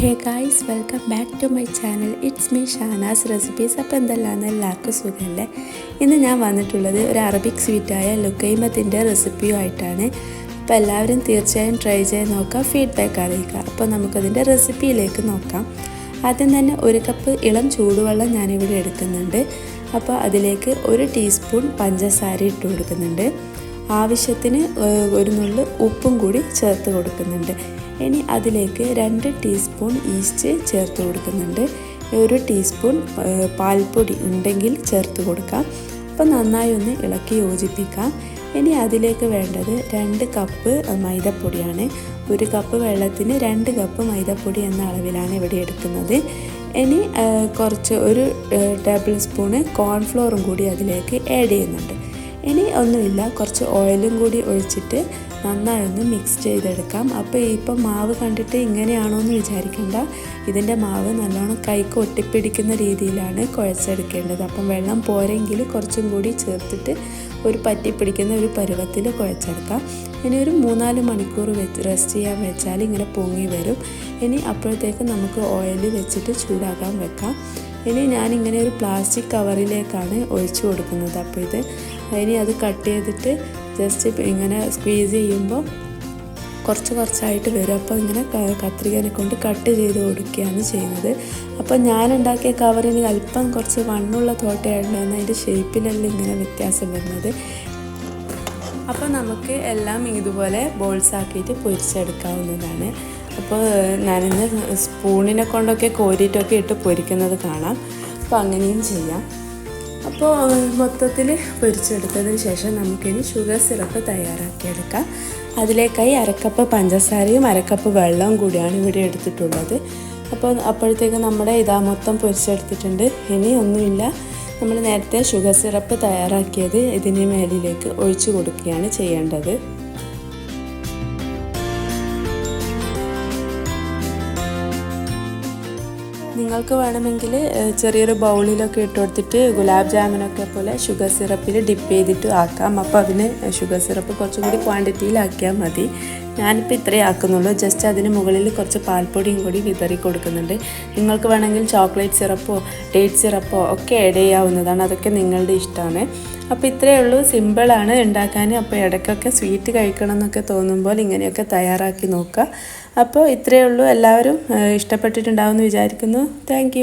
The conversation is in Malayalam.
Hey guys welcome back to my channel it's me Shanas recipes അപ്പോൾ എന്തെല്ലാം എല്ലാവർക്കും സുഖമല്ലേ ഇന്ന് ഞാൻ വന്നിട്ടുള്ളത് ഒരു അറബിക് സ്വീറ്റായ ലുക്കൈമത്തിന്റെ റെസിപ്പിയുമായിട്ടാണ് അപ്പോൾ എല്ലാവരും തീർച്ചയായും ട്രൈ ചെയ്ത് നോക്കുക. ഫീഡ്ബാക്ക് അറിയിക്കുക. അപ്പോൾ നമുക്കതിന്റെ റെസിപ്പിയിലേക്ക് നോക്കാം. ആദ്യം തന്നെ ഒരു കപ്പ് ഇളം ചൂടുവെള്ളം ഞാനിവിടെ എടുക്കുന്നുണ്ട്. അപ്പോൾ അതിലേക്ക് ഒരു ടീസ്പൂൺ പഞ്ചസാര ഇട്ട് കൊടുക്കുന്നുണ്ട്. ആവശ്യത്തിന് ഒരു നുള്ളു ഉപ്പും കൂടി ചേർത്ത് കൊടുക്കുന്നുണ്ട്. ഇനി അതിലേക്ക് രണ്ട് ടീസ്പൂൺ ഈസ്റ്റ് ചേർത്ത് കൊടുക്കുന്നുണ്ട്. ഒരു ടീസ്പൂൺ പാൽപ്പൊടി ഉണ്ടെങ്കിൽ ചേർത്ത് കൊടുക്കാം. അപ്പം നന്നായി ഒന്ന് ഇളക്കി യോജിപ്പിക്കാം. ഇനി അതിലേക്ക് വേണ്ടത് രണ്ട് കപ്പ് മൈദപ്പൊടിയാണ്. ഒരു കപ്പ് വെള്ളത്തിന് രണ്ട് കപ്പ് മൈദപ്പൊടി എന്ന അളവിലാണ് ഇവിടെ എടുക്കുന്നത്. ഇനി കുറച്ച് ഒരു ടേബിൾ സ്പൂണ് കോൺഫ്ലോറും കൂടി അതിലേക്ക് ആഡ് ചെയ്യുന്നുണ്ട്. ഇനി ഒന്നുമില്ല കുറച്ച് ഓയിലും കൂടി ഒഴിച്ചിട്ട് നന്നായി ഒന്ന് മിക്സ് ചെയ്തെടുക്കാം. അപ്പോൾ ഇപ്പം മാവ് കണ്ടിട്ട് ഇങ്ങനെയാണോ എന്ന് വിചാരിക്കേണ്ട. ഇതിന്റെ മാവ് നല്ലോണം കൈക്ക് ഒട്ടിപ്പിടിക്കുന്ന രീതിയിലാണ് കുഴച്ചെടുക്കേണ്ടത്. അപ്പം വെള്ളം പോരെങ്കിൽ കുറച്ചും കൂടി ചേർത്തിട്ട് ഒരു പറ്റി പിടിക്കുന്ന ഒരു പരുവത്തിൽ കുഴച്ചെടുക്കാം. ഇനി ഒരു മൂന്നാൽ മണിക്കൂർ വെച്ച് റെസ്റ്റ് ചെയ്യാൻ വെച്ചാൽ ഇങ്ങനെ പൊങ്ങി വരും. ഇനി അപ്പോഴത്തേക്ക് നമുക്ക് ഓയിൽ വെച്ചിട്ട് ചൂടാക്കാൻ വെക്കാം. ഇനി ഞാനിങ്ങനെ ഒരു പ്ലാസ്റ്റിക് കവറിലേക്കാണ് ഒഴിച്ചു കൊടുക്കുന്നത്. അപ്പോൾ ഇത് ഇനി അത് കട്ട് ചെയ്തിട്ട് ജസ്റ്റ് ഇങ്ങനെ സ്ക്വീസ് ചെയ്യുമ്പോൾ കുറച്ച് കുറച്ചായിട്ട് വരും. അപ്പോൾ ഇങ്ങനെ കത്രികനെ കൊണ്ട് കട്ട് ചെയ്ത് കൊടുക്കുകയാണ് ചെയ്യുന്നത്. അപ്പോൾ ഞാൻ ഉണ്ടാക്കിയ കവറിന് അല്പം കുറച്ച് വണ്ണുള്ള തോട്ടയായിരുന്നു അതിന്റെ ഷേപ്പിലെല്ലാം ഇങ്ങനെ വ്യത്യാസം വരുന്നത്. അപ്പോൾ നമുക്ക് എല്ലാം ഇതുപോലെ ബോൾസ് ആക്കിയിട്ട് പൊരിച്ചെടുക്കാവുന്നതാണ്. അപ്പോൾ ഞാനിന്ന് സ്പൂണിനെ കൊണ്ടൊക്കെ കോരിയിട്ടൊക്കെ ഇട്ട് പൊരിക്കുന്നത് കാണാം. അപ്പോൾ അങ്ങനെയും ചെയ്യാം. അപ്പോൾ മൊത്തത്തിൽ പൊരിച്ചെടുത്തതിന് ശേഷം നമുക്കിനി ഷുഗർ സിറപ്പ് തയ്യാറാക്കിയെടുക്കാം. അതിലേക്കായി അരക്കപ്പ് പഞ്ചസാരയും അരക്കപ്പ് വെള്ളവും കൂടിയാണ് ഇവിടെ എടുത്തിട്ടുള്ളത്. അപ്പോൾ അപ്പോഴത്തേക്ക് നമ്മുടെ ഇതാ മൊത്തം പൊരിച്ചെടുത്തിട്ടുണ്ട്. ഇനി ഒന്നുമില്ല. നമ്മൾ നേരത്തെ ഷുഗർ സിറപ്പ് തയ്യാറാക്കിയത് ഇതിന് മേലിലേക്ക് ഒഴിച്ചു കൊടുക്കുകയാണ് ചെയ്യേണ്ടത്. നിങ്ങൾക്ക് വേണമെങ്കിൽ ചെറിയൊരു ബൗളിലൊക്കെ ഇട്ട് കൊടുത്തിട്ട് ഗുലാബ് ജാമുനൊക്കെ പോലെ ഷുഗർ സിറപ്പിൽ ഡിപ്പ് ചെയ്തിട്ട് ആക്കാം. അപ്പോൾ അതിന് ഷുഗർ സിറപ്പ് കുറച്ചും കൂടി ക്വാണ്ടിറ്റിയിലാക്കിയാൽ മതി. ഞാനിപ്പോൾ ഇത്രയേ ആക്കുന്നുള്ളൂ. ജസ്റ്റ് അതിന് മുകളിൽ കുറച്ച് പാൽപ്പൊടിയും കൂടി വിതറി കൊടുക്കുന്നുണ്ട്. നിങ്ങൾക്ക് വേണമെങ്കിൽ ചോക്ലേറ്റ് സിറപ്പോ ഡേറ്റ് സിറപ്പോ ഒക്കെ ആഡ് ചെയ്യാവുന്നതാണ്. അതൊക്കെ നിങ്ങളുടെ ഇഷ്ടമാണ്. അപ്പോൾ ഇത്രയേ ഉള്ളൂ. സിമ്പിളാണ് ഉണ്ടാക്കാൻ. അപ്പോൾ ഇടയ്ക്കൊക്കെ സ്വീറ്റ് കഴിക്കണം എന്നൊക്കെ തോന്നുമ്പോൾ ഇങ്ങനെയൊക്കെ തയ്യാറാക്കി നോക്കുക. അപ്പോൾ ഇത്രയേ ഉള്ളൂ. എല്ലാവരും ഇഷ്ടപ്പെട്ടിട്ടുണ്ടാവുമെന്ന് വിചാരിക്കുന്നു. താങ്ക്